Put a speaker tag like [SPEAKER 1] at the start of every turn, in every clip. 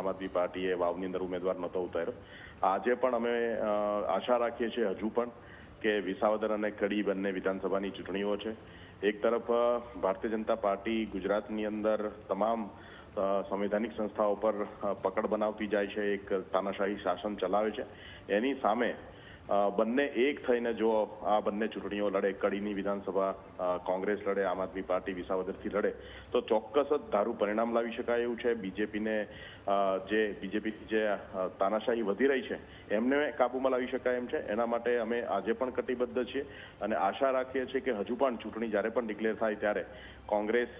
[SPEAKER 1] આમ આદમી પાર્ટીએ વાવની અંદર ઉમેદવાર નહોતો ઉતાર્યો. આજે પણ અમે આશા રાખીએ છીએ હજુ પણ કે વિસાવદર અને કડી બંને વિધાનસભાની ચૂંટણીઓ છે. એક તરફ ભારતીય જનતા પાર્ટી ગુજરાતની અંદર તમામ સંવિધાનિક સંસ્થાઓ પર પકડ બનાવતી જાય છે, એક તાનાશાહી શાસન ચલાવે છે. એની સામે બંને એક થઈને જો આ બંને ચૂંટણીઓ લડે, કડીની વિધાનસભા કોંગ્રેસ લડે, આમ આદમી પાર્ટી વિસાવદરથી લડે, તો ચોક્કસ જ ધારું પરિણામ લાવી શકાય એવું છે. બીજેપીને જે બીજેપી જે તાનાશાહી વધી રહી છે, એમને કાબૂમાં લાવી શકાય એમ છે. એના માટે અમે આજે પણ કટિબદ્ધ છીએ અને આશા રાખીએ છીએ કે હજુ પણ ચૂંટણી જ્યારે પણ ડિક્લેર થાય ત્યારે કોંગ્રેસ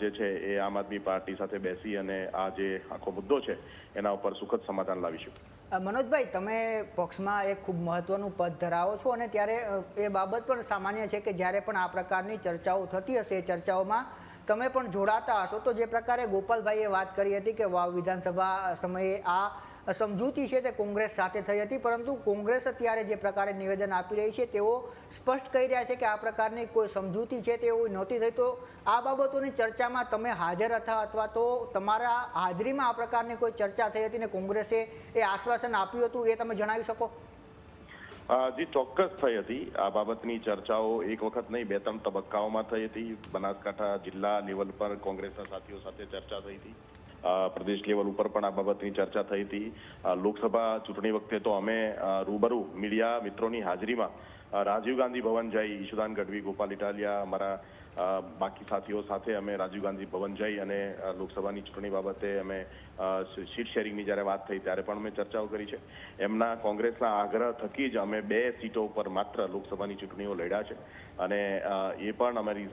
[SPEAKER 1] જે છે એ આમ આદમી પાર્ટી સાથે બેસી અને આ જે આખો મુદ્દો છે, એના ઉપર સુખદ સમાધાન લાવીશું
[SPEAKER 2] મનોજભાઈ, તમે પક્ષમાં એક ખૂબ મહત્વનું પદ ધરાવો છો અને ત્યારે એ બાબત પણ સામાન્ય છે કે જ્યારે પણ આ પ્રકારની ચર્ચાઓ થતી હશે, એ ચર્ચાઓમાં તમે પણ જોડાતા હશો. તો જે પ્રકારે ગોપાલભાઈએ વાત કરી હતી કે વાવ વિધાનસભા સમયે આ સમજૂતી છે તે કોંગ્રેસ સાથે થઈ હતી, પરંતુ કોંગ્રેસ અત્યારે જે પ્રકારે નિવેદન આપી રહી છે તેઓ સ્પષ્ટ કહી રહ્યા છે કે આ પ્રકારની કોઈ સમજૂતી છે તે એવી નહોતી થઈ. તો આ બાબતોની ચર્ચામાં તમે હાજર હતા અથવા તો તમારા હાજરીમાં આ પ્રકારની કોઈ ચર્ચા થઈ હતી ને કોંગ્રેસે એ આશ્વાસન આપ્યું હતું એ તમે જણાવી શકો?
[SPEAKER 1] જી, ચોક્કસ થઈ હતી. આ બાબતની ચર્ચાઓ એક વખત નહીં, બે ત્રણ તબક્કાઓમાં થઈ હતી. બનાસકાંઠા જિલ્લા લેવલ પર કોંગ્રેસના સાથીઓ સાથે ચર્ચા થઈ હતી. પ્રદેશ લેવલ ઉપર પણ આ બાબતની ચર્ચા થઈ હતી. લોકસભા ચૂંટણી વખતે તો અમે રૂબરૂ મીડિયા મિત્રોની હાજરીમાં રાજીવ ગાંધી ભવન જઈ, ઈશુદાન ગઢવી, ગોપાલ ઇટાલિયા અમારા બાકી સાથીઓ સાથે અમે રાજીવ ગાંધી ભવન જઈ અને લોકસભાની ચૂંટણી બાબતે અમે સીટ શેરિંગની જ્યારે વાત થઈ ત્યારે પણ અમે ચર્ચાઓ કરી છે. એમના કોંગ્રેસના આગ્રહ થકી જ અમે બે સીટો ઉપર માત્ર લોકસભાની ચૂંટણીઓ લડ્યા છે. અને એ પણ અમારી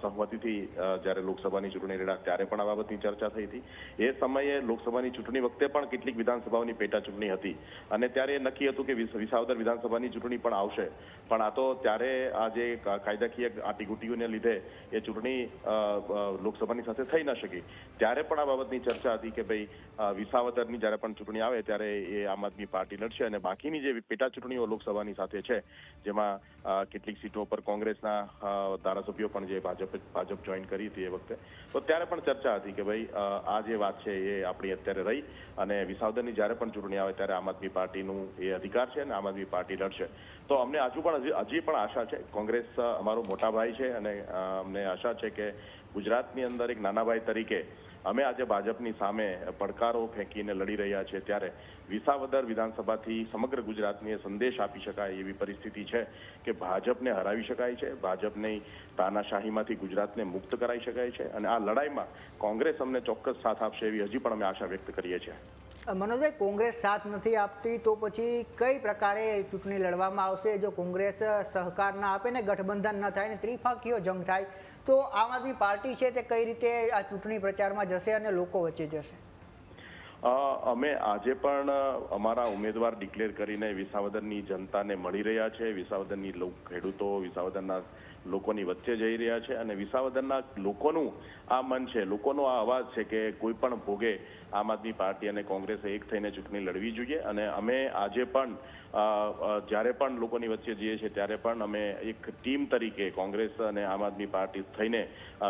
[SPEAKER 1] સહમતિથી જ્યારે લોકસભાની ચૂંટણી લડ્યા ત્યારે પણ આ બાબતની ચર્ચા થઈ હતી. એ સમયે લોકસભાની ચૂંટણી વખતે પણ કેટલીક વિધાનસભાઓની પેટા ચૂંટણી હતી. અને ત્યારે એ નક્કી હતું કે વિસ- વિસાવદર વિધાનસભાની ચૂંટણી પણ આવશે. પણ આ તો ત્યારે આ જે કાયદાકીય આટીગુટીઓને લીધે એ ચૂંટણી લોકસભાની સાથે થઈ ન શકી. ત્યારે પણ આ બાબતની ચર્ચા હતી કે ભાઈ વિસાવદરની જ્યારે પણ ચૂંટણી આવે ત્યારે એ આમ આદમી પાર્ટી લડશે અને બાકીની જે પેટા ચૂંટણીઓ લોકસભાની સાથે છે, જેમાં કેટલીક સીટો પર કોંગ્રેસના ધારાસભ્યો પણ જે ભાજપ ભાજપ જોઈન કરી હતી એ વખતે, તો ત્યારે પણ ચર્ચા હતી કે ભાઈ આ જે વાત છે એ આપણી અત્યારે રહી અને વિસાવદરની જ્યારે પણ ચૂંટણી આવે ત્યારે આમ આદમી પાર્ટીનું એ અધિકાર છે અને આમ આદમી પાર્ટી લડશે. તો અમને હજુ પણ હજી પણ આશા છે, કોંગ્રેસ અમારો મોટા ભાઈ છે અને અમને આશા છે કે ગુજરાતની અંદર એક નાના ભાઈ તરીકે અમે આજે ભાજપની સામે પડકારો ફેંકીને લડી રહ્યા છે ત્યારે વિસાવદર વિધાનસભાથી સમગ્ર ગુજરાતને સંદેશ આપી શકાય એવી પરિસ્થિતિ છે કે ભાજપને હરાવી શકાય છે, ભાજપની તાનાશાહીમાંથી ગુજરાતને મુક્ત કરાવી શકાય છે અને આ લડાઈમાં કોંગ્રેસ અમને ચોક્કસ સાથ આપશે એવી હજી પણ અમે આશા વ્યક્ત કરીએ છીએ.
[SPEAKER 2] મનોજભાઈ, કોંગ્રેસ સાથ નથી આપતી તો પછી કઈ પ્રકારે ચૂંટણી લડવામાં આવશે? જો કોંગ્રેસ સહકાર ના આપે ને ગઠબંધન ન થાય ને ત્રિફાંકીઓ જંગ થાય તો આમ આદમી પાર્ટી છે તે કઈ રીતે આ ચૂંટણી પ્રચારમાં જશે અને લોકો વચ્ચે જશે?
[SPEAKER 1] અમે આજે પણ અમારા ઉમેદવાર ડિક્લેર કરીને વિસાવદરની જનતાને મળી રહ્યા છે. વિસાવદરની ખેડૂતો વિસાવદરના લોકોની વચ્ચે જઈ રહ્યા છે અને વિસાવદરના લોકોનું આ મન છે, લોકોનો આ અવાજ છે કે કોઈ પણ ભોગે આમ આદમી પાર્ટી અને કોંગ્રેસે એક થઈને ચૂંટણી લડવી જોઈએ અને અમે આજે પણ જ્યારે પણ લોકોની વચ્ચે જઈએ છીએ ત્યારે પણ અમે એક ટીમ તરીકે કોંગ્રેસ અને આમ આદમી પાર્ટી થઈને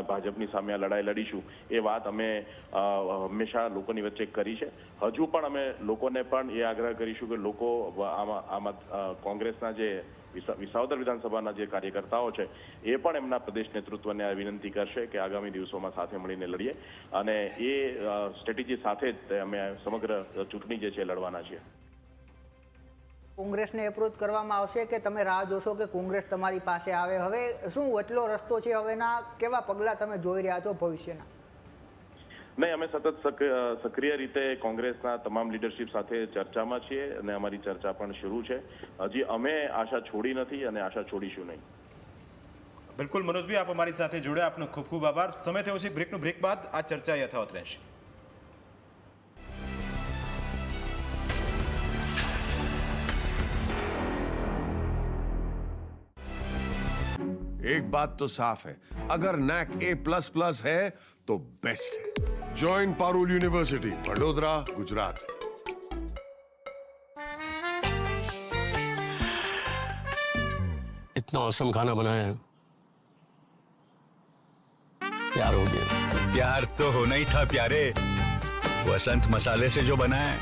[SPEAKER 1] ભાજપની સામે આ લડાઈ લડીશું. એ વાત અમે હંમેશા લોકોની વચ્ચે કરી છે. હજુ પણ અમે લોકોને પણ એ આગ્રહ કરીશું કે લોકો આમાં આમાં કોંગ્રેસના જે વિસાવદર વિધાનસભાના જે કાર્યકર્તાઓ છે, એ પણ એમના પ્રદેશ નેતૃત્વને આ વિનંતી કરશે કે આગામી દિવસોમાં સાથે મળીને લડીએ. અને એ સ્ટ્રેટેજી સાથે જ અમે સમગ્ર ચૂંટણી જે છે, લડવાના છીએ.
[SPEAKER 2] કોંગ્રેસને એપ્રોચ કરવામાં આવશે કે તમે રાહ જોશો કે કોંગ્રેસ તમારી પાસે આવે? હવે શું એટલો રસ્તો છે? હવેના કેવા પગલાં તમે જોઈ રહ્યા છો ભવિષ્યના?
[SPEAKER 1] નહીં અમે સતત સક- સક્રિય રીતે કોંગ્રેસના તમામ લીડરશિપ સાથે ચર્ચામાં છીએ અને અમારી ચર્ચા પણ શરૂ છે હજી અમે આશા છોડી નથી અને આશા છોડીશું નહીં
[SPEAKER 3] બિલકુલ મનોજભાઈ આપ અમારી સાથે જોડે આપનો ખૂબ ખૂબ આભાર સમય થયો છે બ્રેકનું બ્રેક બાદ આ ચર્ચા યથાવત રહેશે
[SPEAKER 4] एक बात तो साफ है अगर नैक ए प्लस प्लस है तो बेस्ट है। ज्वाइन पारुल यूनिवर्सिटी वडोदरा गुजरात
[SPEAKER 5] इतना औसम खाना बनाया है। प्यार हो गया।
[SPEAKER 6] प्यार तो होना ही था प्यारे।
[SPEAKER 5] वसंत मसाले से जो बना है।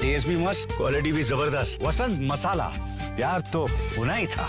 [SPEAKER 5] टेस्ट भी मस्त। क्वालिटी भी ज़बरदस्त। वसंत मसाला। प्यार तो होना ही था।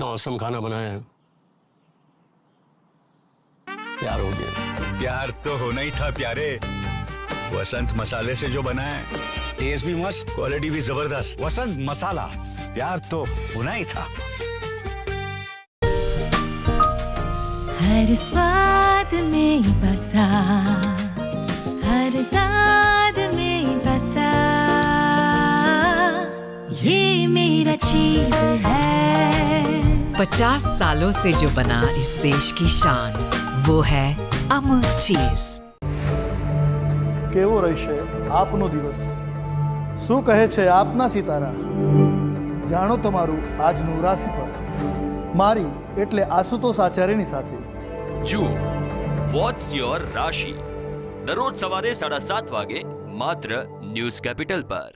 [SPEAKER 7] इतना औसम खाना बनाया है। प्यार हो गया।
[SPEAKER 5] प्यार तो होना ही था प्यारे। वसंत मसाले से जो बना है। टेस्ट भी मस्त। क्वालिटी भी ज़बरदस्त। वसंत मसाला। प्यार तो होना ही था।
[SPEAKER 6] हर स्वाद में बसा। हर दाद में बसा। ये मेरा चीज़ है।
[SPEAKER 8] पचास सालों से जो बना इस देश की शान वो है अमूल चीज
[SPEAKER 9] કેવો રહેશે આપનો દિવસ શું કહે છે આપના સિતારા જાણો તમારું આજનું રાશિફળ મારી એટલે આશુતોષ આચાર્યની સાથે
[SPEAKER 10] જુઓ વોટ્સ યોર રાશિ દરરોજ સવારે સાડા સાત વાગે માત્ર ન્યૂઝ કેપિટલ પર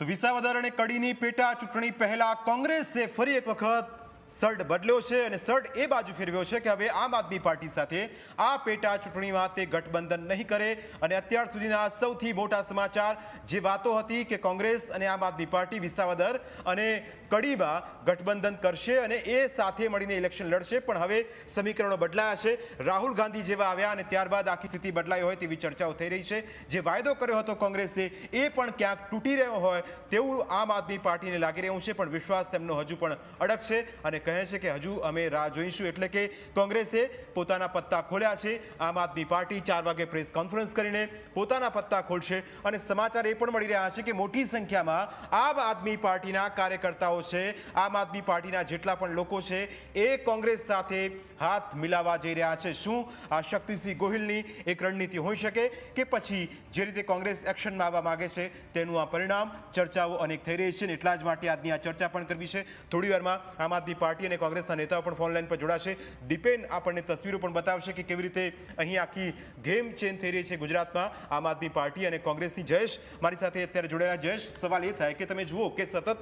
[SPEAKER 3] તો વિસાવદર અને કડીની પેટા ચૂંટણી પહેલા કોંગ્રેસે ફરી એક વખત સર્ટ બદલ્યો છે અને સર્ટ એ બાજુ ફેરવ્યો છે કે હવે આમ આદમી પાર્ટી સાથે આ પેટા ચૂંટણીમાં તે ગઠબંધન નહીં કરે. અને અત્યાર સુધીના સૌથી મોટા સમાચાર જે વાતો હતી કે કોંગ્રેસ અને આમ આદમી પાર્ટી વિસાવદર અને કડીમાં ગઠબંધન કરશે અને એ સાથે મળીને ઇલેક્શન લડશે. પણ હવે સમીકરણો બદલાયા છે. રાહુલ ગાંધી જેવા આવ્યા અને ત્યારબાદ આખી સ્થિતિ બદલાઈ હોય તેવી ચર્ચાઓ થઈ રહી છે. જે વાયદો કર્યો હતો કોંગ્રેસે, એ પણ ક્યાંક તૂટી રહ્યો હોય તેવું આમ આદમી પાર્ટીને લાગી રહ્યું છે. પણ વિશ્વાસ તેમનો હજુ પણ અડગ છે અને કહે છે કે હજુ અમે રાહ જોઈશું. એટલે કે કોંગ્રેસે પોતાના પત્તા ખોલ્યા છે. આમ આદમી પાર્ટી ચાર વાગે પ્રેસ કોન્ફરન્સ કરીને પોતાના પત્તા ખોલશે. અને સમાચાર એ પણ મળી રહ્યા છે કે મોટી સંખ્યામાં આમ આદમી પાર્ટીના કાર્યકર્તાઓ છે, આમ આદમી પાર્ટીના જેટલા પણ લોકો છે, એ કોંગ્રેસ સાથે હાથ મિલાવવા જઈ રહ્યા છે. શું આ શક્તિસિંહ ગોહિલની એક રણનીતિ હોઈ શકે કે પછી જે રીતે કોંગ્રેસ એક્શનમાં આવવા માગે છે તેનું આ પરિણામ? ચર્ચાઓ અનેક થઈ રહી છે અને એટલા જ માટે આજની આ ચર્ચા પણ કરવી છે. થોડી વારમાં આમ આદમી પાર્ટી અને કોંગ્રેસના નેતાઓ પણ ફોન લાઈન પર જોડાશે. દીપેન આપણને તસવીરો પણ બતાવશે કે કેવી રીતે અહીં આખી ગેમ ચેન્જ થઈ રહી છે ગુજરાતમાં. આમ આદમી પાર્ટી અને કોંગ્રેસની જયેશ મારી સાથે અત્યારે જોડાયેલા. જયેશ, સવાલ એ થાય કે તમે જુઓ કે સતત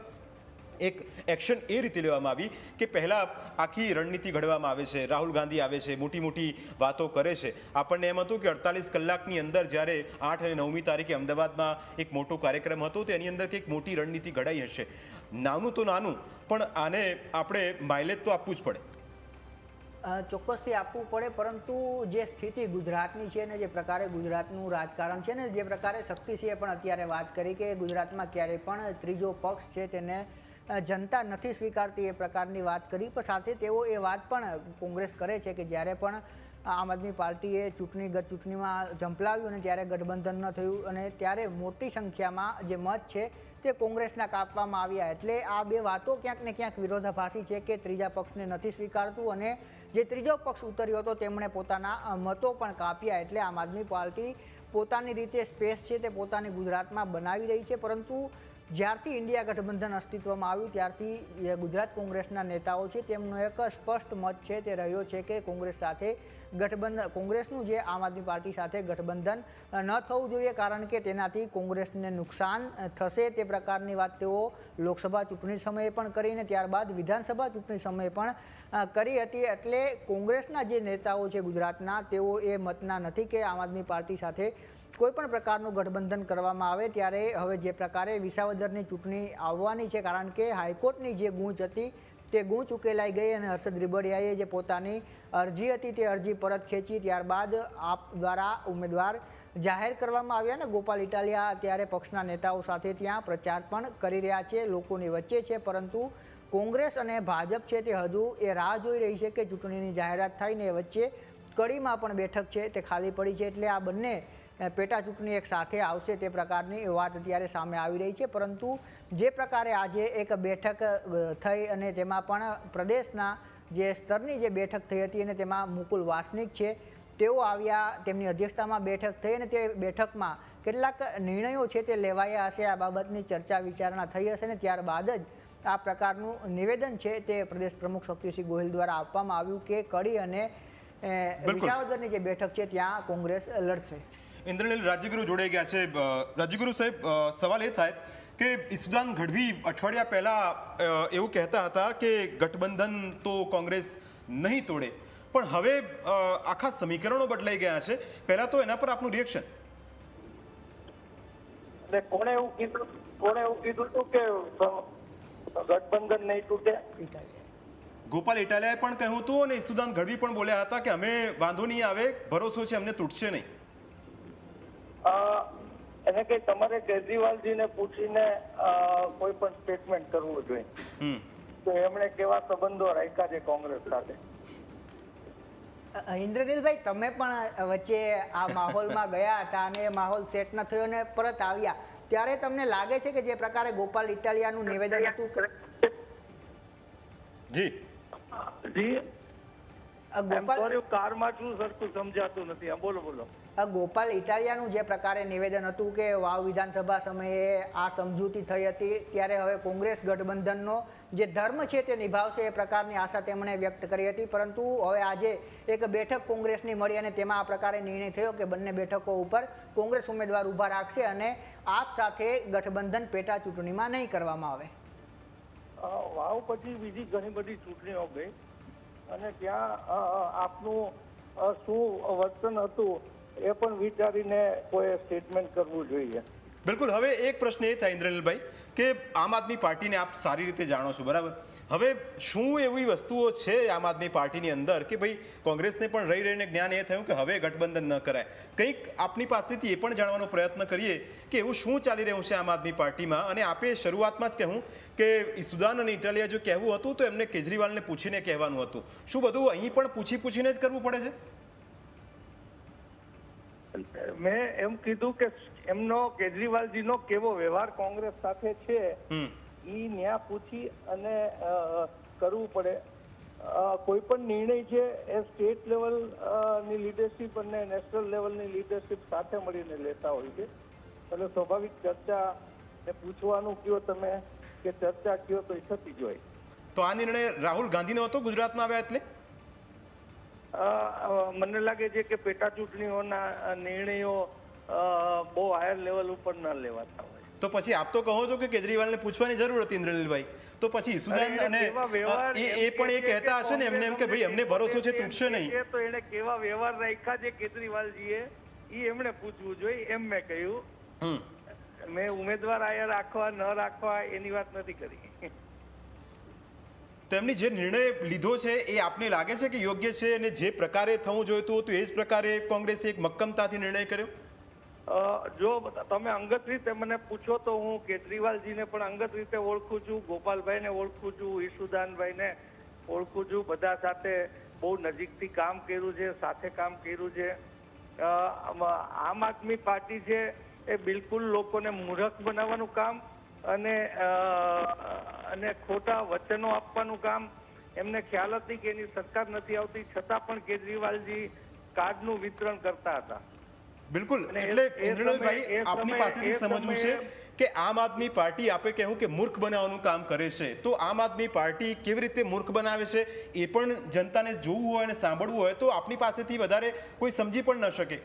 [SPEAKER 3] એક એક્શન એ રીતે લેવામાં આવી કે પહેલાં આખી રણનીતિ ઘડવામાં આવે છે, રાહુલ ગાંધી આવે છે, મોટી મોટી વાતો કરે છે. આપણને એમ હતું કે અડતાલીસ કલાકની અંદર જ્યારે આઠ અને નવમી તારીખે અમદાવાદમાં એક મોટો કાર્યક્રમ હતો તેની અંદર કંઈક મોટી રણનીતિ ઘડાઈ હશે. નાનું તો નાનું, પણ આને આપણે માઇલેજ તો આપવું જ પડે.
[SPEAKER 2] ચોક્કસથી આપવું પડે, પરંતુ જે સ્થિતિ ગુજરાતની છે ને, જે પ્રકારે ગુજરાતનું રાજકારણ છે ને, જે પ્રકારે શક્તિસિંહે પણ અત્યારે વાત કરી કે ગુજરાતમાં ક્યારેય પણ ત્રીજો પક્ષ છે તેને જનતા નથી સ્વીકારતી એ પ્રકારની વાત કરી. પણ સાથે તેઓ એ વાત પણ કોંગ્રેસ કરે છે કે જ્યારે પણ આમ આદમી પાર્ટીએ ચૂંટણી ગત ચૂંટણીમાં ઝંપલાવ્યું અને ત્યારે ગઠબંધન ન થયું અને ત્યારે મોટી સંખ્યામાં જે મત છે તે કોંગ્રેસના કાપવામાં આવ્યા. એટલે આ બે વાતો ક્યાંક ને ક્યાંક વિરોધાભાસી છે કે ત્રીજા પક્ષને નથી સ્વીકારતું અને જે ત્રીજો પક્ષ ઉતર્યો હતો તેમણે પોતાના મતો પણ કાપ્યા. એટલે આમ આદમી પાર્ટી પોતાની રીતે સ્પેસ છે તે પોતાની ગુજરાતમાં બનાવી રહી છે. પરંતુ જ્યારથી ઇન્ડિયા ગઠબંધન અસ્તિત્વમાં આવ્યું, ત્યારથી ગુજરાત કોંગ્રેસના નેતાઓ છે, તેમનો એક સ્પષ્ટ મત છે તે રહ્યો છે કે કોંગ્રેસ સાથે ગઠબંધન કોંગ્રેસનું જે આમ આદમી પાર્ટી સાથે ગઠબંધન ન થવું જોઈએ કારણ કે તેનાથી કોંગ્રેસને નુકસાન થશે તે પ્રકારની વાત તેઓ લોકસભા ચૂંટણી સમયે પણ કરીને, ત્યારબાદ વિધાનસભા ચૂંટણી સમયે પણ કરી હતી. એટલે કોંગ્રેસના જે નેતાઓ છે ગુજરાતના, તેઓ એ મતના નથી કે આમ આદમી પાર્ટી સાથે કોઈ પણ પ્રકારનું ગઠબંધન કરવામાં આવે ત્યારે હવે જે પ્રકારે વિસાવદરની ચૂંટણી આવવાની છે, કારણ કે હાઈકોર્ટની જે ગૂંચ હતી તે ગૂંચ ઉકેલાઈ ગઈ અને હર્ષદ રીબડિયાએ જે પોતાની અરજી હતી તે અરજી પરત ખેંચી ત્યારબાદ આપ દ્વારા ઉમેદવાર જાહેર કરવામાં આવ્યા અને ગોપાલ ઇટાલિયા અત્યારે પક્ષના નેતાઓ સાથે ત્યાં પ્રચાર પણ કરી રહ્યા છે, લોકોની વચ્ચે છે, પરંતુ કોંગ્રેસ અને ભાજપ છે તે હજુ એ રાહ જોઈ રહી છે કે ચૂંટણીની જાહેરાત થઈને વચ્ચે કડીમાં પણ બેઠક છે, તે ખાલી પડી છે એટલે આ બંને પેટા ચૂંટણી એક સાથે આવશે તે પ્રકારની વાત અત્યારે સામે આવી રહી છે. પરંતુ જે પ્રકારે આજે એક બેઠક થઈ અને તેમાં પણ પ્રદેશના જે સ્તરની જે બેઠક થઈ હતી અને તેમાં મુકુલ વાસનિક છે તેઓ આવ્યા તેમની અધ્યક્ષતામાં બેઠક થઈ અને તે બેઠકમાં કેટલાક નિર્ણયો છે તે લેવાયા હશે. આ બાબતની ચર્ચા વિચારણા થઈ હશે અને ત્યારબાદ જ આ પ્રકારનું નિવેદન છે તે પ્રદેશ પ્રમુખ શક્તિસિંહ ગોહિલ દ્વારા આપવામાં આવ્યું કે કડી અને વિસાવદરની જે બેઠક છે ત્યાં કોંગ્રેસ લડશે.
[SPEAKER 3] ઇન્દ્રનીલ રાજ્યગુરુ જોડે ગયા છે. રાજ્યગુરુ સાહેબ સવાલ એ થાય કે ઈસુદાન ગઢવી અઠવાડિયા પહેલા એવું કહેતા હતા કે ગઠબંધન તો કોંગ્રેસ નહીં તોડે પણ હવે આખા સમીકરણો બદલાઈ ગયા છે. પહેલા તો એના પર આપનું રિએક્શન
[SPEAKER 11] એટલે કોણે એવું કીધું કોણે એવું કીધું હતું કે ગઠબંધન નહીં તૂટે?
[SPEAKER 3] ગોપાલ ઇટાલિયાએ પણ કહ્યું હતું અને ઈસુદાન ગઢવી પણ બોલ્યા હતા કે અમે વાંધો નહીં આવે ભરોસો છે અમને તૂટશે નહીં.
[SPEAKER 11] અ, એને કઈ તમારે કેજરીવાલજીને પૂછીને કોઈ પણ સ્ટેટમેન્ટ કરવું જોઈએ. તો એમણે કેવા સંબંધો રાખ્યા છે કોંગ્રેસ સાથે?
[SPEAKER 2] ઇન્દ્રનીલભાઈ તમે પણ વચ્ચે આ માહોલમાં ગયા હતા અને એ માહોલ સેટ ન થયો અને પરત આવ્યા. ત્યારે તમને લાગે છે કે જે પ્રકારે ગોપાલ ઇટાલિયાનું નિવેદન હતું કે
[SPEAKER 3] જી.
[SPEAKER 11] જી.
[SPEAKER 2] ગોપાલ
[SPEAKER 11] કારમાં શું સરખું સમજાતું નથી. બોલો બોલો.
[SPEAKER 2] ગોપાલ ઇટાલિયાનું જે પ્રકારે નિવેદન હતું કે વાવ વિધાનસભા સમયે આ સમજૂતી થઈ હતી, ત્યારે હવે કોંગ્રેસ ગઠબંધનનો જે ધર્મ છે તે નિભાવશે એ પ્રકારની આશા તેમણે વ્યક્ત કરી હતી. પરંતુ હવે આજે એક બેઠક કોંગ્રેસની મળી અને તેમાં આ પ્રકારે નિર્ણય થયો કે બંને બેઠકો ઉપર કોંગ્રેસ ઉમેદવાર ઊભા રાખશે અને આપ સાથે ગઠબંધન પેટા ચૂંટણીમાં નહીં કરવામાં આવે.
[SPEAKER 11] વાવ પછી બીજી ઘણી બધી ચૂંટણીઓ ગઈ અને ત્યાં આપનું શું વર્તન હતું એ પણ વિચારીને કોઈ સ્ટેટમેન્ટ કરવું જોઈએ.
[SPEAKER 3] બિલકુલ. હવે એક પ્રશ્ન એ થાય ઇન્દ્રનીલભાઈ, કે આમ આદમી પાર્ટીને આપ સારી રીતે જાણો છો, બરાબર? હવે શું એવી વસ્તુઓ છે આમ આદમી પાર્ટીની અંદર કે ભાઈ કોંગ્રેસને પણ રહી રહીને જ્ઞાન એ થયું કે હવે ગઠબંધન ન કરાય? કંઈક આપની પાસેથી એ પણ જાણવાનો પ્રયત્ન કરીએ કે એવું શું ચાલી રહ્યું છે આમ આદમી પાર્ટીમાં? અને આપે શરૂઆતમાં જ કહેવું કે સુદાન અને ઇટાલિયા જો કહેવું હતું તો એમને કેજરીવાલને પૂછીને કહેવાનું હતું. શું બધું અહીં પણ પૂછી પૂછીને જ કરવું પડે છે?
[SPEAKER 11] મેં એમ કીધું કે એમનો કેજરીવાલજીનો કેવો વ્યવહાર કોંગ્રેસ સાથે છે
[SPEAKER 3] એ
[SPEAKER 11] ઈ ન્યા પૂછી અને કરવું પડે. કોઈ પણ નિર્ણય છે એ સ્ટેટ લેવલની લીડરશિપ અને નેશનલ લેવલની લીડરશિપ સાથે મળીને લેતા હોય છે. એટલે સ્વાભાવિક ચર્ચા ને પૂછવાનું કયો તમે કે ચર્ચા કયો તો એ થતી જ હોય.
[SPEAKER 3] તો આ નિર્ણય રાહુલ ગાંધીનો હતો ગુજરાતમાં આવ્યા એટલે?
[SPEAKER 11] મને લાગે છે કે પેટા ચૂંટણીઓના નિર્ણયો બહુ હાયર લેવલ ઉપર ન લેવાતા હોય.
[SPEAKER 3] તો પછી આપ તો કહો છો કે કેજરીવાલને પૂછવાની જરૂર હતી ઇન્દ્રનીલભાઈ તો પછી સુદાન અને એ એ પણ એ કહેતા હશે ને એમને એમ કે ભાઈ એમને ભરોસો છે તૂટશે નહીં.
[SPEAKER 11] તો એને કેવા વ્યવહાર રાખ્યા છે કેજરીવાલજીએ એ એમણે પૂછવું જોઈએ એમ મેં કહ્યું. મેં ઉમેદવાર આયા રાખવા ન રાખવા એની વાત નથી કરી.
[SPEAKER 3] તો એમની જે નિર્ણય લીધો છે એ આપને લાગે છે કે યોગ્ય છે અને જે પ્રકારે થવું જોઈતું હતું એ જ પ્રકારે કોંગ્રેસે એક મક્કમતાથી નિર્ણય કર્યો?
[SPEAKER 11] જો તમે અંગત રીતે મને પૂછો તો હું કેજરીવાલજીને પણ અંગત રીતે ઓળખું છું, ગોપાલભાઈને ઓળખું છું, ઈશુદાનભાઈને ઓળખું છું, બધા સાથે બહુ નજીકથી કામ કર્યું છે, સાથે કામ કર્યું છે. આમ આદમી પાર્ટી છે એ બિલકુલ લોકોને મૂર્ખ બનાવવાનું કામ અને અને ખોટા વચનો આપવાનું કામ એમને ખ્યાલ હતી કે એની સરકાર નથી આવતી છતાં પણ કેજરીવાલજી કાર્ડનું વિતરણ કરતા હતા.
[SPEAKER 3] બિલકુલ. એટલે ઇન્દ્રનીલભાઈ આપની પાસેથી સમજવું છે કે આમ આદમી પાર્ટી આપે કહેવું કે મૂર્ખ બનાવવાનું કામ કરે છે. તો આમ આદમી પાર્ટી કેવી રીતે મૂર્ખ બનાવે છે એ પણ જનતાને જોવું હોય અને સાંભળવું હોય તો આપની પાસેથી વધારે કોઈ સમજી પણ ન શકે.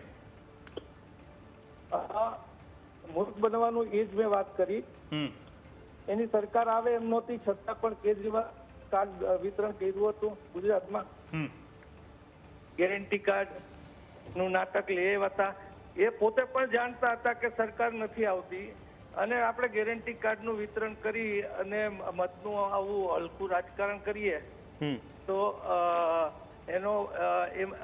[SPEAKER 11] મૂર્ખ બનવાનું એ જ મેં વાત કરી.
[SPEAKER 3] હમ.
[SPEAKER 11] એની સરકાર આવે એમ નહોતી છતાં પણ કેજરીવાલ કાર્ડ વિતરણ કર્યું હતું ગુજરાતમાં. ગેરંટી કાર્ડનું નાટક લે હતા. એ પોતે પણ જાણતા હતા કે સરકાર નથી આવતી. અને આપણે ગેરંટી કાર્ડનું વિતરણ કરી અને મતનું આવું હલકું રાજકારણ કરીએ. તો અ, એનો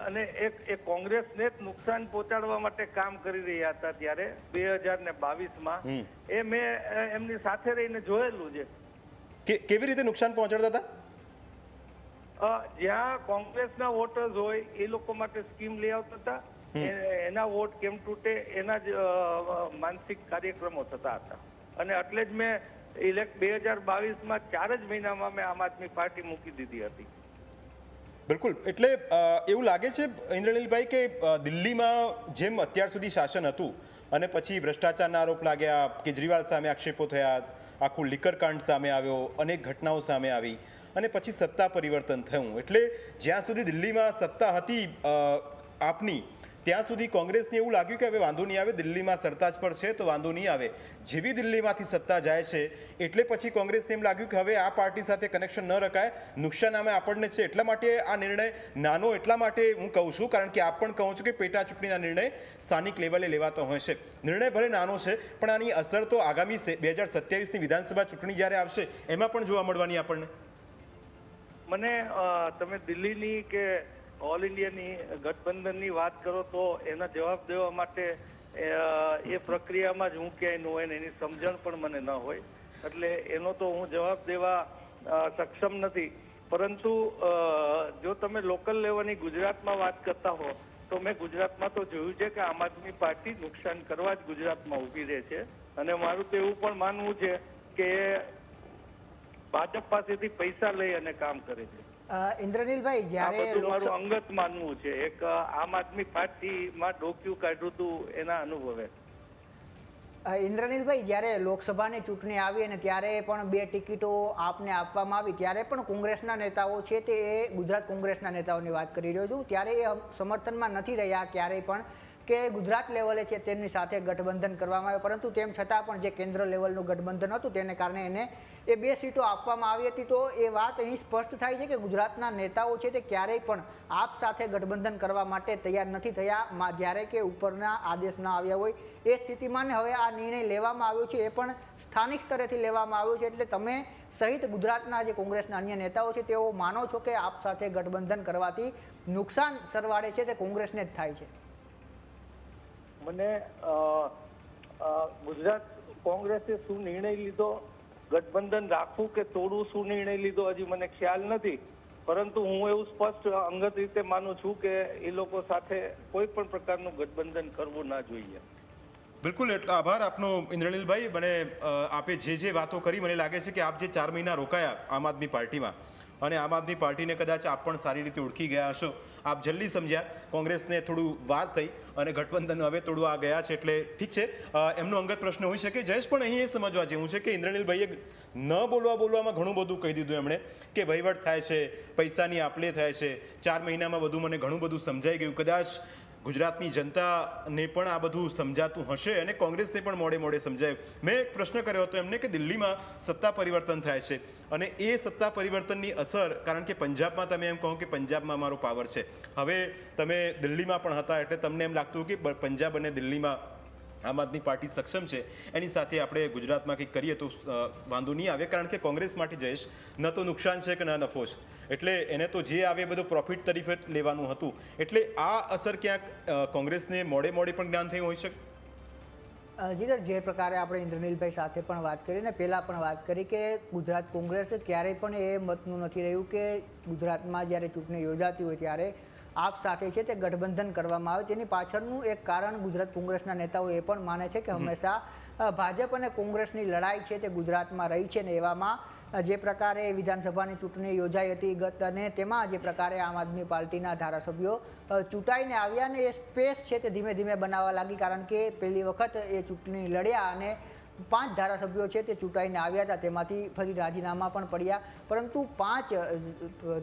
[SPEAKER 11] અને એક એ કોંગ્રેસને જ નુકસાન પહોંચાડવા માટે કામ કરી રહ્યા હતા ત્યારે બે હજાર ને બાવીસમાં. એ મેં એમની સાથે રહીને જોયેલું છે.
[SPEAKER 3] કેવી રીતે નુકસાન પહોંચાડતા હતા?
[SPEAKER 11] જ્યાં કોંગ્રેસના વોટર્સ હોય એ લોકો માટે સ્કીમ લઈ આવતા હતા. એના વોટ કેમ તૂટે એના જ માનસિક કાર્યક્રમો થતા હતા. અને એટલે જ મેં ઇલેક્ટ બે હજાર બાવીસમાં ચાર જ મહિનામાં મેં આમ આદમી પાર્ટી મૂકી દીધી હતી.
[SPEAKER 3] બિલકુલ. એટલે એવું લાગે છે, ઇન્દ્રનીલભાઈ, કે દિલ્હીમાં જેમ અત્યાર સુધી શાસન હતું અને પછી ભ્રષ્ટાચારના આરોપ લાગ્યા, કેજરીવાલ સામે આક્ષેપો થયા, આખું લીકર કાંડ સામે આવ્યો, અનેક ઘટનાઓ સામે આવી અને પછી સત્તા પરિવર્તન થયું. એટલે જ્યાં સુધી દિલ્હીમાં સત્તા હતી આપની ત્યાં સુધી કોંગ્રેસને એવું લાગ્યું કે હવે વાંધો નહીં આવે, દિલ્હીમાં સરતાજ પર છે તો વાંધો નહીં આવે. જેવી દિલ્હીમાંથી સત્તા જાય છે, એટલે પછી કોંગ્રેસને એમ લાગ્યું કે હવે આ પાર્ટી સાથે કનેક્શન ન રખાય. નુકસાન આમે આપણને છે એટલા માટે આ નિર્ણય, નાનો એટલા માટે હું કહું છું, કારણ કે આપ પણ કહું છું કે પેટા ચૂંટણીના નિર્ણય સ્થાનિક લેવલે લેવાતો હોય છે. નિર્ણય ભલે નાનો છે, પણ આની અસર તો આગામી બે હજાર સત્યાવીસની વિધાનસભા ચૂંટણી જ્યારે આવશે, એમાં પણ જોવા મળવાની આપણને.
[SPEAKER 11] મને તમે દિલ્હીની કે ઓલ ઇન્ડિયાની ગઠબંધનની વાત કરો તો એના જવાબ દેવા માટે એ પ્રક્રિયામાં જ હું ક્યાંય ન હોય ને એની સમજણ પણ મને ન હોય. એટલે એનો તો હું જવાબ દેવા સક્ષમ નથી. પરંતુ જો તમે લોકલ લેવલની ગુજરાતમાં વાત કરતા હો, તો મેં ગુજરાતમાં તો જોયું છે કે આમ આદમી પાર્ટી નુકસાન કરવા જ ગુજરાતમાં ઊભી રહે છે. અને મારું તો એવું પણ માનવું છે કે ભાજપ પાસેથી પૈસા લઈ અને કામ કરે છે.
[SPEAKER 2] ઇન્દ્રનીલભાઈ જ્યારે
[SPEAKER 11] મારું અંગત માનવું છે. એક આમ આદમી પાર્ટીમાં ડોક્યુ કાઢ્યું હતું એના અનુભવે.
[SPEAKER 2] ઇન્દ્રનીલભાઈ જ્યારે લોકસભાની ચૂંટણી આવી અને ત્યારે પણ બે ટિકિટો આપને આપવામાં આવી ત્યારે પણ કોંગ્રેસના નેતાઓ છે તે ગુજરાત કોંગ્રેસના નેતાઓની વાત કરી રહ્યો છું. ત્યારે એ સમર્થનમાં નથી રહ્યા ક્યારેય પણ. કે ગુજરાત લેવલે છે તેમની સાથે ગઠબંધન કરવામાં આવ્યું. પરંતુ તેમ છતાં પણ જે કેન્દ્ર લેવલનું ગઠબંધન હતું, તેને કારણે એને એ બે સીટો આપવામાં આવી હતી. તો એ વાત અહીં સ્પષ્ટ થાય છે કે ગુજરાતના નેતાઓ છે તે ક્યારેય પણ આપ સાથે ગઠબંધન કરવા માટે તૈયાર નથી થયા. જ્યારે કે ઉપરના આદેશ ના આવ્યા હોય એ સ્થિતિમાં હવે આ નિર્ણય લેવામાં આવ્યો છે. એ પણ સ્થાનિક સ્તરેથી લેવામાં આવ્યો છે. એટલે તમે સહિત ગુજરાતના જે કોંગ્રેસના અન્ય નેતાઓ છે, તેઓ માનો છો કે આપ સાથે ગઠબંધન કરવાથી નુકસાન સરવાળે છે તે કોંગ્રેસને જ થાય છે.
[SPEAKER 11] મને ગુજરાત કોંગ્રેસે શું નિર્ણય લીધો? ગઠબંધન રાખવું કે તોડવું શું નિર્ણય લીધો હજી મને ખ્યાલ નથી. પરંતુ હું એવું સ્પષ્ટ અંગત રીતે માનું છું કે એ લોકો સાથે કોઈ પણ પ્રકારનું ગઠબંધન કરવું ના જોઈએ.
[SPEAKER 3] બિલકુલ, એટલો આભાર આપનો ઇન્દ્રનીલભાઈ. મને આપે જે જે વાતો કરી, મને લાગે છે કે આપ જે ચાર મહિના રોકાયા આમ આદમી પાર્ટીમાં અને આમ આદમી પાર્ટીને કદાચ આપ પણ સારી રીતે ઓળખી ગયા હશો. આપ જલ્દી સમજ્યા, કોંગ્રેસને થોડું વાર થઈ અને ગઠબંધન હવે થોડું આ ગયા છે એટલે ઠીક છે. એમનો અંગત પ્રશ્ન હોઈ શકે. જયેશ પણ અહીં એ સમજવા જેવું છે કે ઇન્દ્રનીલભાઈએ ન બોલવા બોલવામાં ઘણું બધું કહી દીધું એમણે કે વહીવટ થાય છે, પૈસાની આપલે થાય છે. ચાર મહિનામાં બધું મને ઘણું બધું સમજાઈ ગયું. કદાચ ગુજરાતની જનતાને પણ આ બધું સમજાતું હશે અને કોંગ્રેસને પણ મોડે મોડે સમજાયું. મેં એક પ્રશ્ન કર્યો હતો એમને કે દિલ્હીમાં સત્તા પરિવર્તન થાય છે અને એ સત્તા પરિવર્તનની અસર, કારણ કે પંજાબમાં તમે એમ કહો કે પંજાબમાં મારો પાવર છે. હવે તમે દિલ્હીમાં પણ હતા એટલે તમને એમ લાગતું કે પંજાબ અને દિલ્હીમાં આમ આદમી પાર્ટી સક્ષમ છે. એની સાથે આપણે ગુજરાતમાં કંઈક કરીએ તો વાંધો નહીં આવે કારણ કે કોંગ્રેસ માટે જયેશ ન તો નુકસાન છે કે ન નફો છે. એટલે એને તો જે આવે બધું પ્રોફિટ તરીકે લેવાનું હતું. એટલે આ અસર ક્યાંક કોંગ્રેસને મોડે મોડે પણ જ્ઞાન થયું હોઈ શકે
[SPEAKER 2] અ, જીગર જે પ્રકારે આપણે ઇન્દ્રનીલભાઈ સાથે પણ વાત કરી ને પહેલાં પણ વાત કરી કે ગુજરાત કોંગ્રેસ ક્યારેય પણ એ મતનું નથી રહ્યું કે ગુજરાતમાં જ્યારે ચૂંટણી યોજાતી હોય ત્યારે આપ સાથે છે તે ગઠબંધન કરવામાં આવે. તેની પાછળનું એક કારણ ગુજરાત કોંગ્રેસના નેતાઓ એ પણ માને છે કે હંમેશા ભાજપ અને કોંગ્રેસની લડાઈ છે તે ગુજરાતમાં રહી છે ને એવામાં જે પ્રકારે વિધાનસભાની ચૂંટણી યોજાઈ હતી ગત અને તેમાં જે પ્રકારે આમ આદમી પાર્ટીના ધારાસભ્યો ચૂંટાઈને આવ્યા અને એ સ્પેસ છે તે ધીમે ધીમે બનાવવા લાગી કારણ કે પહેલી વખત એ ચૂંટણી લડ્યા અને પાંચ ધારાસભ્યો છે તે ચૂંટાઈને આવ્યા હતા. તેમાંથી ફરી રાજીનામા પણ પડ્યા. પરંતુ પાંચ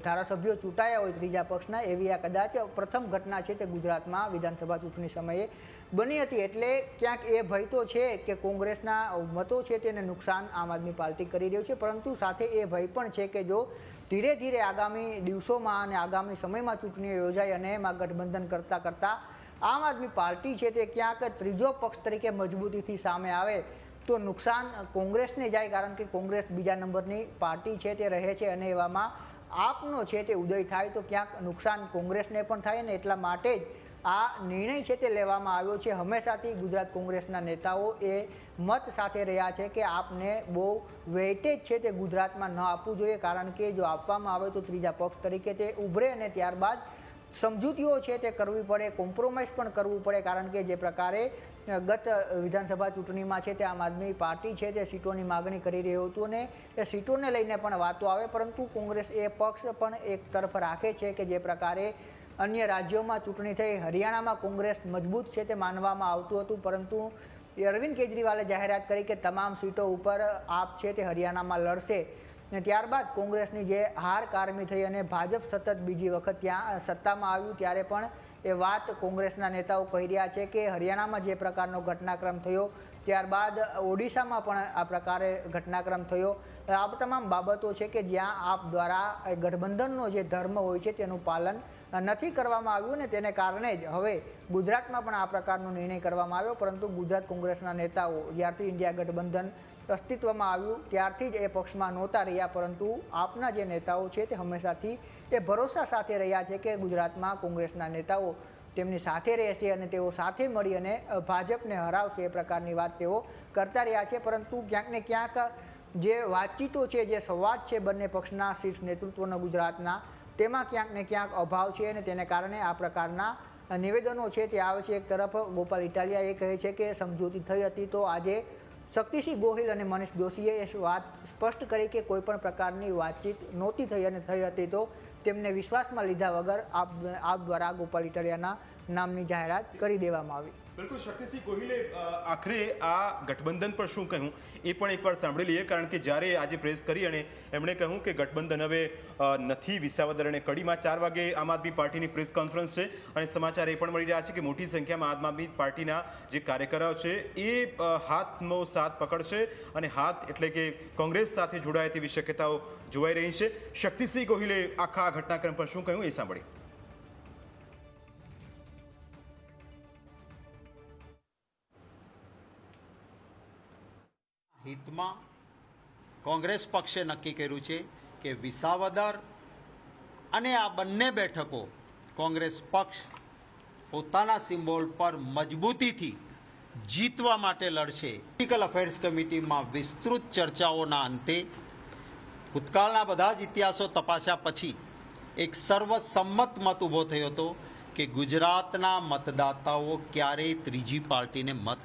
[SPEAKER 2] ધારાસભ્યો ચૂંટાયા હોય ત્રીજા પક્ષના, એવી આ કદાચ પ્રથમ ઘટના છે તે ગુજરાતમાં વિધાનસભા ચૂંટણી સમયે બની હતી. એટલે ક્યાંક એ ભય તો છે કે કોંગ્રેસના મતો છે તેને નુકસાન આમ આદમી પાર્ટી કરી રહ્યું છે. પરંતુ સાથે એ ભય પણ છે કે જો ધીરે ધીરે આગામી દિવસોમાં અને આગામી સમયમાં ચૂંટણીઓ યોજાય અને એમાં ગઠબંધન કરતાં કરતાં આમ આદમી પાર્ટી છે તે ક્યાંક ત્રીજો પક્ષ તરીકે મજબૂતીથી સામે આવે તો નુકસાન કોંગ્રેસને જાય, કારણ કે કોંગ્રેસ બીજા નંબરની પાર્ટી છે, તે રહે છે અને એવામાં આપનો છે તે ઉદય થાય, તો ક્યાંક નુકસાન કોંગ્રેસને પણ થાય ને એટલા માટે જ આ નિર્ણય છે તે લેવામાં આવ્યો છે. હંમેશાથી ગુજરાત કોંગ્રેસના નેતાઓ એ મત સાથે રહ્યા છે કે આપને બહુ વેઇટેજ છે તે ગુજરાતમાં ન આપવું જોઈએ, કારણ કે જો આપવામાં આવે તો ત્રીજા પક્ષ તરીકે તે ઉભરે અને ત્યારબાદ સમજૂતીઓ છે તે કરવી પડે કોમ્પ્રોમાઇઝ પણ કરવું પડે, કારણ કે જે પ્રકારે ગત વિધાનસભા ચૂંટણીમાં છે તે આમ આદમી પાર્ટી છે તે સીટોની માગણી કરી રહ્યું હતું અને એ સીટોને લઈને પણ વાતો આવે, પરંતુ કોંગ્રેસ એ પક્ષ પણ એક તરફ રાખે છે કે જે પ્રકારે અન્ય રાજ્યોમાં ચૂંટણી થઈ, હરિયાણામાં કોંગ્રેસ મજબૂત છે તે માનવામાં આવતું હતું, પરંતુ અરવિંદ કેજરીવાલે જાહેરાત કરી કે તમામ સીટો ઉપર આપ છે તે હરિયાણામાં લડશે. ને ત્યારબાદ કોંગ્રેસની જે હાર કારમી થઈ અને ભાજપ સતત બીજી વખત ત્યાં સત્તામાં આવ્યું, ત્યારે પણ એ વાત કોંગ્રેસના નેતાઓ કહી રહ્યા છે કે હરિયાણામાં જે પ્રકારનો ઘટનાક્રમ થયો, ત્યારબાદ ઓડિશામાં પણ આ પ્રકારે ઘટનાક્રમ થયો. આ તમામ બાબતો છે કે જ્યાં આપ દ્વારા ગઠબંધનનો જે ધર્મ હોય છે તેનું પાલન નથી કરવામાં આવ્યું ને તેને કારણે જ હવે ગુજરાતમાં પણ આ પ્રકારનો નિર્ણય કરવામાં આવ્યો, પરંતુ ગુજરાત કોંગ્રેસના નેતાઓ જ્યારથી ઇન્ડિયા ગઠબંધન અસ્તિત્વમાં આવ્યું, ત્યારથી જ એ પક્ષમાં નહોતા રહ્યા, પરંતુ આપના જે નેતાઓ છે તે હંમેશાથી એ ભરોસા સાથે રહ્યા છે કે ગુજરાતમાં કોંગ્રેસના નેતાઓ તેમની સાથે રહેશે અને તેઓ સાથે મળી અને ભાજપને હરાવશે એ પ્રકારની વાત તેઓ કરતા રહ્યા છે. પરંતુ ક્યાંક ને ક્યાંક જે વાતચીતો છે, જે સંવાદ છે બંને પક્ષના શીર્ષ નેતૃત્વનો ગુજરાતના, તેમાં ક્યાંક ને ક્યાંક અભાવ છે અને તેને કારણે આ પ્રકારના નિવેદનો છે તે આવે છે. એક તરફ ગોપાલ ઇટાલિયા એ કહે છે કે સમજૂતી થઈ હતી તો આજે શક્તિસિંહ ગોહિલ અને મનીષ દોશીએ વાત સ્પષ્ટ કરી કે કોઈપણ પ્રકારની વાતચીત નહોતી થઈ અને થઈ હતી તો તેમને વિશ્વાસમાં લીધા વગર આપ આપ દ્વારા ગોપાલ નામની જાહેરાત કરી દેવામાં આવી.
[SPEAKER 3] બિલકુલ, શક્તિસિંહ ગોહિલે આખરે આ ગઠબંધન પર શું કહ્યું? એ પણ એકવાર સાંભળી લઈએ, કારણ કે જ્યારે આજે પ્રેસ કરી અને એમણે કહ્યું કે ગઠબંધન હવે નથી, વિસાવદર અને કડીમાં ચાર વાગે આમ આદમી પાર્ટીની પ્રેસ કોન્ફરન્સ છે અને સમાચાર એ પણ મળી રહ્યા છે કે મોટી સંખ્યામાં આમ આદમી પાર્ટીના જે કાર્યકરો છે એ હાથનો સાથ પકડશે અને હાથ એટલે કે કોંગ્રેસ સાથે જોડાય તેવી શક્યતાઓ જોવાઈ રહી છે. શક્તિસિંહ ગોહિલે આખા આ ઘટનાક્રમ પર શું કહ્યું એ સાંભળી.
[SPEAKER 12] હિતમાં કોંગ્રેસ પક્ષે નક્કી કર્યું છે કે વિસાવદર અને આ બંને બેઠકો કોંગ્રેસ પક્ષ પોતાના સિમ્બોલ પર મજબૂતીથી જીતવા માટે લડશે. પોલિટિકલ અફેર્સ કમિટીમાં વિસ્તૃત ચર્ચાઓના અંતે ભૂતકાળના બધા જ ઇતિહાસો તપાસ્યા પછી એક સર્વસંમત મત ઊભો થયો હતો કે ગુજરાતના મતદાતાઓ ક્યારેય ત્રીજી પાર્ટીને મત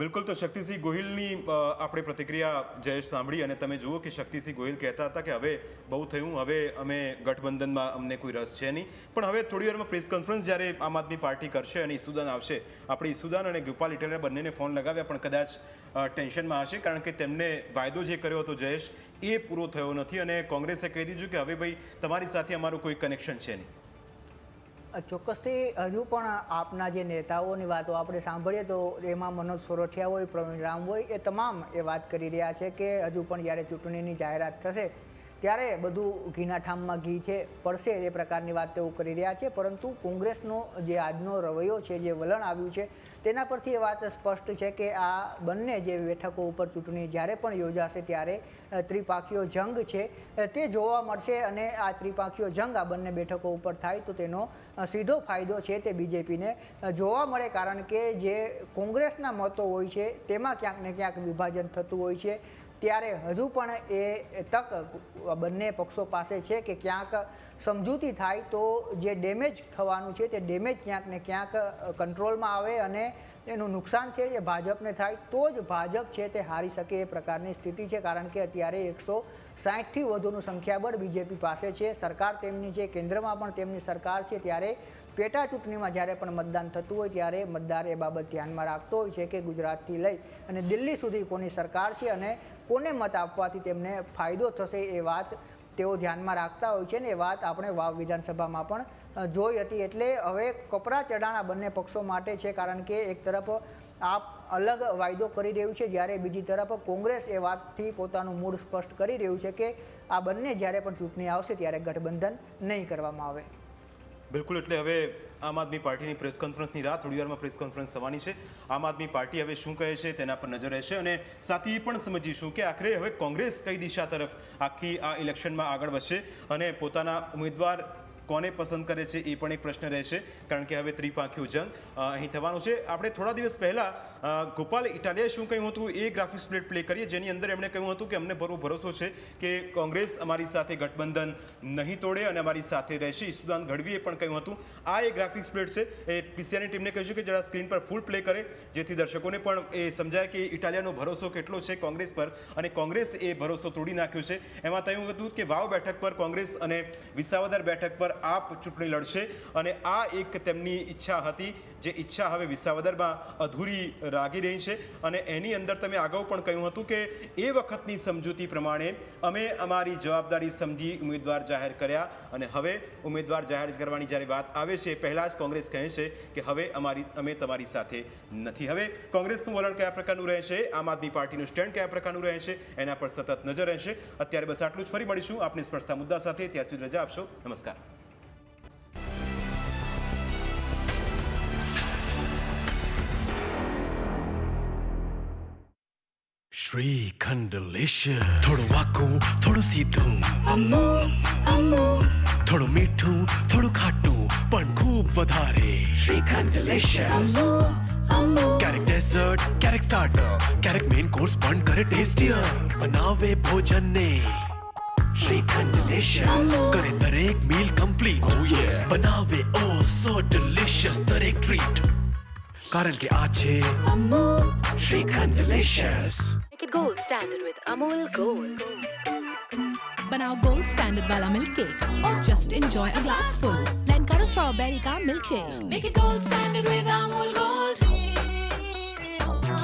[SPEAKER 3] બિલકુલ તો શક્તિસિંહ ગોહિલની આપણે પ્રતિક્રિયા જયેશ સાંભળી અને તમે જુઓ કે શક્તિસિંહ ગોહિલ કહેતા હતા કે હવે બહુ થયું, હવે અમે ગઠબંધનમાં અમને કોઈ રસ છે નહીં. પણ હવે થોડી વારમાં પ્રેસ કોન્ફરન્સ જ્યારે આમ આદમી પાર્ટી કરશે અને ઈસુદાન આવશે, આપણે ઈસુદાન અને ગોપાલ ઇટાલિયા બંનેને ફોન લગાવ્યા, પણ કદાચ ટેન્શનમાં હશે, કારણ કે તેમને વાયદો જે કર્યો હતો જયેશ, એ પૂરો થયો નથી અને કોંગ્રેસે કહી દીધું કે હવે ભાઈ તમારી સાથે અમારું કોઈ કનેક્શન છે નહીં.
[SPEAKER 2] ચોક્કસથી હજુ પણ આપના જે નેતાઓની વાતો આપણે સાંભળીએ તો એમાં મનોજ સોરઠિયા હોય, પ્રવીણ રામ હોય, એ તમામ એ વાત કરી રહ્યા છે કે હજુ પણ જ્યારે ચૂંટણીની જાહેરાત થશે ત્યારે બધું ઘીના ઠામમાં ઘી છે પડશે એ પ્રકારની વાત તેઓ કરી રહ્યા છે પરંતુ કોંગ્રેસનો જે આજનો રવૈયો છે જે વલણ આવ્યું છે તેના પરથી એ વાત સ્પષ્ટ છે કે આ બંને જે બેઠકો ઉપર ચૂંટણી જ્યારે પણ યોજાશે ત્યારે અ, જંગ છે તે જોવા મળશે અને આ ત્રિપાખીયો જંગ આ બંને બેઠકો ઉપર થાય તો તેનો સીધો ફાયદો છે તે બીજેપીને જોવા મળે કારણ કે જે કોંગ્રેસના મતો હોય છે તેમાં ક્યાંક ને ક્યાંક વિભાજન થતું હોય છે ત્યારે હજુ પણ એ તક બંને પક્ષો પાસે છે કે ક્યાંક સમજૂતી થાય તો જે ડેમેજ થવાનું છે તે ડેમેજ ક્યાંક ને ક્યાંક કંટ્રોલમાં આવે અને એનું નુકસાન છે, એ ભાજપને થાય તો જ ભાજપ છે તે હારી શકે એ પ્રકારની સ્થિતિ છે. કારણ કે અત્યારે એકસો સાહીઠથી વધુનું સંખ્યાબળ બીજેપી પાસે છે. સરકાર તેમની છે, કેન્દ્રમાં પણ તેમની સરકાર છે. ત્યારે પેટા ચૂંટણીમાં જ્યારે પણ મતદાન થતું હોય ત્યારે મતદાર એ બાબત ધ્યાનમાં રાખતો હોય છે કે ગુજરાતથી લઈ અને દિલ્હી સુધી કોની સરકાર છે અને કોને મત આપવાથી તેમને ફાયદો થશે એ વાત તેઓ ધ્યાનમાં રાખતા હોય છે ને એ વાત આપણે વાવ વિધાનસભામાં પણ જોઈ હતી. એટલે હવે કપરા ચડાણા બંને પક્ષો માટે છે, કારણ કે એક તરફ આપ અલગ વાયદો કરી રહ્યું છે જ્યારે બીજી તરફ કોંગ્રેસ એ વાતથી પોતાનું મૂળ સ્પષ્ટ કરી રહ્યું છે કે આ બંને જ્યારે પણ ચૂંટણી આવશે ત્યારે ગઠબંધન નહીં કરવામાં આવે.
[SPEAKER 3] બિલકુલ, એટલે હવે આમ આદમી પાર્ટીની પ્રેસ કોન્ફરન્સની રાહ થોડી વારમાં પ્રેસ કોન્ફરન્સ થવાની છે. આમ આદમી પાર્ટી હવે શું કહે છે તેના પર નજર રહેશે અને સાથે એ પણ સમજીશું કે આખરે હવે કોંગ્રેસ કઈ દિશા તરફ આખી આ ઇલેક્શનમાં આગળ વધશે અને પોતાના ઉમેદવાર કોને પસંદ કરે છે એ પણ એક પ્રશ્ન રહેશે, કારણ કે હવે ત્રિપાંખ્યું જંગ અહીં થવાનું છે. આપણે થોડા દિવસ પહેલાં ગોપાલ ઇટાલિયાએ શું કહ્યું હતું? એ ગ્રાફિક પ્લેટ પ્લે કરીએ, જેની અંદર એમણે કહ્યું હતું કે અમને ભરો ભરોસો છે કે કોંગ્રેસ અમારી સાથે ગઠબંધન નહીં તોડે અને અમારી સાથે રહેશે. ઈસુદાન ગઢવીએ પણ કહ્યું હતું. આ એ ગ્રાફિક્સ પ્લેટ છે. એ પીસીઆરની ટીમને કહ્યું છે કે જરા સ્ક્રીન પર ફૂલ પ્લે કરે, જેથી દર્શકોને પણ એ સમજાય કે ઇટાલિયાનો ભરોસો કેટલો છે કોંગ્રેસ પર અને કોંગ્રેસ એ ભરોસો તોડી નાખ્યો છે. એમાં થયું હતું કે વાવ બેઠક પર કોંગ્રેસ અને વિસાવદર બેઠક પર આપ ચૂંટણી લડશે અને આ એક તેમની ઈચ્છા હતી, જે ઈચ્છા હવે વિસાવદરમાં અધૂરી રાગી રહી છે. અને એની અંદર તમે અગાઉ પણ કહ્યું હતું કે, એ વખતની સમજૂતી પ્રમાણે અમે અમારી જવાબદારી સમજી ઉમેદવાર જાહેર કર્યા અને હવે ઉમેદવાર જાહેર કરવાની જ્યારે વાત આવે છે, પહેલાં જ કોંગ્રેસ કહે છે કે હવે અમારી, અમે તમારી સાથે નથી. હવે કોંગ્રેસનું વલણ કયા પ્રકારનું રહેશે આમ આદમી પાર્ટીનું સ્ટેન્ડ કયા પ્રકારનું રહેશે એના પર સતત નજર રહેશે. અત્યારે બસ આટલું જ. ફરી મળીશું. આપની સ્પર્શતા મુદ્દા સાથે. ત્યાં સુધી રજા આપશો. નમસ્કાર.
[SPEAKER 7] શ્રીખંડ લિશિયસ થોડું વાકું થોડું સીધું થોડું મીઠું થોડું ખાટું પણ ખૂબ વધારે શ્રીખંડ લિશિયસ ક્યારેક ડેઝર્ટ ક્યારેક સ્ટાર્ટર ક્યારેક મેઇન કોર્સ પણ કરે ટેસ્ટિયર બનાવે ભોજનને શ્રીખંડ લિશિયસ કરે દરેક મીલ કમ્પ્લીટ બનાવે ઓ સો ડિલિશિયસ દરેક ટ્રીટ કારણ કે આ છે shrikhand લિશિયસ
[SPEAKER 13] Make it gold standard with Amul Gold.
[SPEAKER 14] बनाओ गोल्ड स्टैंडर्ड वाला मिल्क केक और just enjoy a glass full blend करो स्ट्रॉबेरी का milkshake make it gold standard with Amul Gold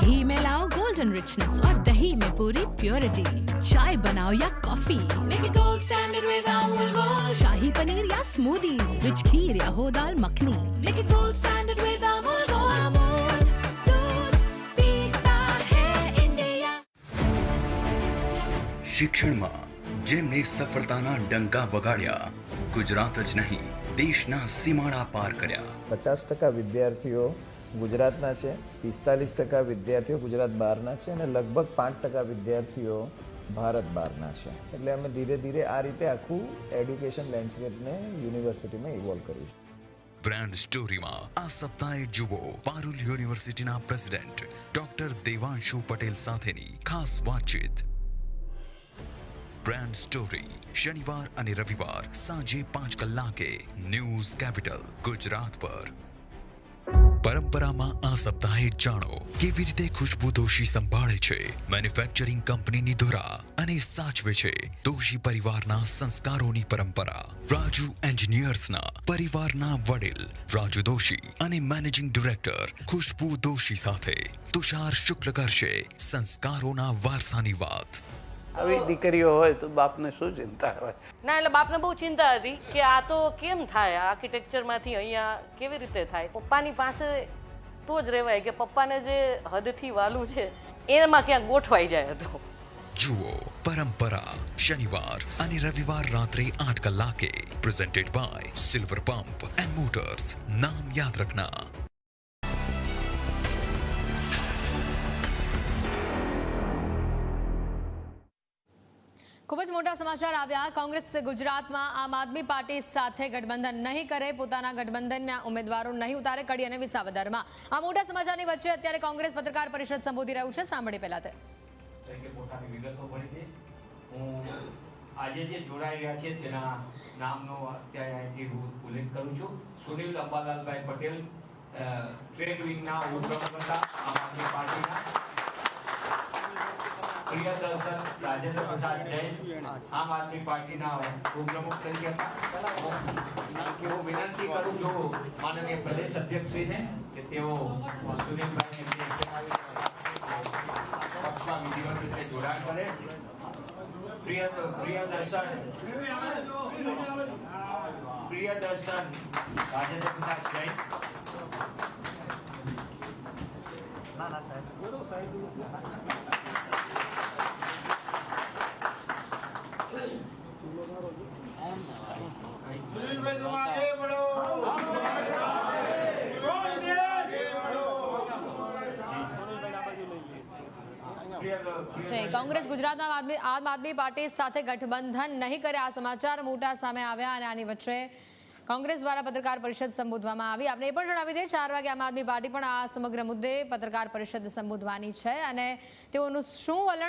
[SPEAKER 14] घी में लाओ गोल्डन रिचनेस और दही में पूरी प्योरिटी चाय बनाओ या coffee make it gold standard with Amul gold shahi paneer या स्मूदीज रिच खीर या हो dal makhani make it gold standard with Amul gold Amul
[SPEAKER 15] શિક્ષણમાં જેમને સફળતાના ડંકા વગાડ્યા ગુજરાત જ નહીં દેશના સીમાડા પાર કર્યા.
[SPEAKER 16] પચાસ ટકા વિદ્યાર્થીઓ ગુજરાતના છે પિસ્તાલીસ ટકા વિદ્યાર્થીઓ ગુજરાત બહારના છે અને લગભગ પાંચ ટકા વિદ્યાર્થીઓ ભારત બહારના છે. એટલે અમે ધીરે ધીરે આ રીતે આખું એડ્યુકેશન લેન્ડસ્કેપને યુનિવર્સિટીમાં ઇવોલ્વ કર્યું છે.
[SPEAKER 15] બ્રાન્ડ સ્ટોરીમાં આ સપ્તાહે જુઓ પારુલ યુનિવર્સિટીના પ્રેસિડેન્ટ ડોક્ટર દેવાંશુ પટેલ સાથેની ખાસ વાતચીત. બ્રાન્ડ સ્ટોરી શનિવાર અને રવિવાર સાંજે પાંચ કલાકે ન્યૂઝ કેપિટલ ગુજરાત પર પરંપરામાં આ સપ્તાહે જાણો કેવી રીતે ખુશ્બુ દોશી સંભાળે છે મેન્યુફેક્ચરિંગ કંપનીની ધોરા અને સાચવે છે દોશી પરિવારના સંસ્કારોની પરંપરા રાજુ એન્જિનિયર્સના પરિવારના વડીલ રાજુ દોશી અને મેનેજિંગ ડિરેક્ટર ખુશ્બુ દોશી સાથે તુષાર શુક્લ કરશે સંસ્કારોના વારસાની વાત
[SPEAKER 17] આવી દીકરીઓ હોય તો બાપને શું ચિંતા હોય?
[SPEAKER 18] ના એટલે બાપને બહુ ચિંતા હતી કે આ તો કેમ થાય? આર્કિટેક્ચરમાંથી અહીંયા કેવી રીતે થાય? પપ્પાની પાસે તો જ રહેવાય કે પપ્પાને જે હદથી વાલું છે એમાં ક્યાંક ગોઠવાઈ જાય તો
[SPEAKER 15] જુઓ પરંપરા શનિવાર અને રવિવાર રાત્રે આઠ કલાકે presented by silver pump and motors નામ યાદ રખના.
[SPEAKER 19] ખૂબ જ મોટા સમાચાર આવ્યા. કોંગ્રેસ ગુજરાતમાં આમ આદમી પાર્ટી સાથે ગઠબંધન નહીં કરે, પોતાના ગઠબંધનના ઉમેદવારો નહીં ઉતારે કડી અને વિસાવદરમાં. આ મોટા સમાચારની વચ્ચે અત્યારે કોંગ્રેસ પત્રકાર પરિષદ સંબોધી રહ્યું છે. સાંભળી પહેલા તે.
[SPEAKER 20] આજે જે જોડાઈ રહ્યા છે તેના નામનો અત્યારે અહીંથી ઉલ્લેખ કરું છું. સુનિલ અંબાલાલભાઈ પટેલ ટ્રેડ વિંગના ઉપપ્રમુખ હતા આમ આદમી પાર્ટીના. પ્રિયદર્શન રાજેન્દ્ર પ્રસાદ જૈન આમ આદમી પાર્ટીના ઉપપ્રમુખ તરીકે હું વિનંતી કરું છું માનનીય પ્રદેશ અધ્યક્ષશ્રીને કે તેઓ પક્ષમાં વિધિવત રીતે જોડાણ કરે. પ્રિય પ્રિયદર્શન પ્રિયદર્શન રાજેન્દ્ર પ્રસાદ જૈન.
[SPEAKER 19] કોંગ્રેસ ગુજરાતના આદમી આમ આદમી પાર્ટી સાથે ગઠબંધન નહીં કરે. આ સમાચાર મોટા સામે આવ્યા અને આની વચ્ચે કોંગ્રેસ દ્વારા પત્રકાર પરિષદ સંબોધવામાં આવી. આપણે એ પણ જણાવી દઈએ, ચાર વાગે આમ આદમી પાર્ટી પણ આ સમગ્ર મુદ્દે પત્રકાર પરિષદ સંબોધવાની છે અને તેઓનું શું વલણ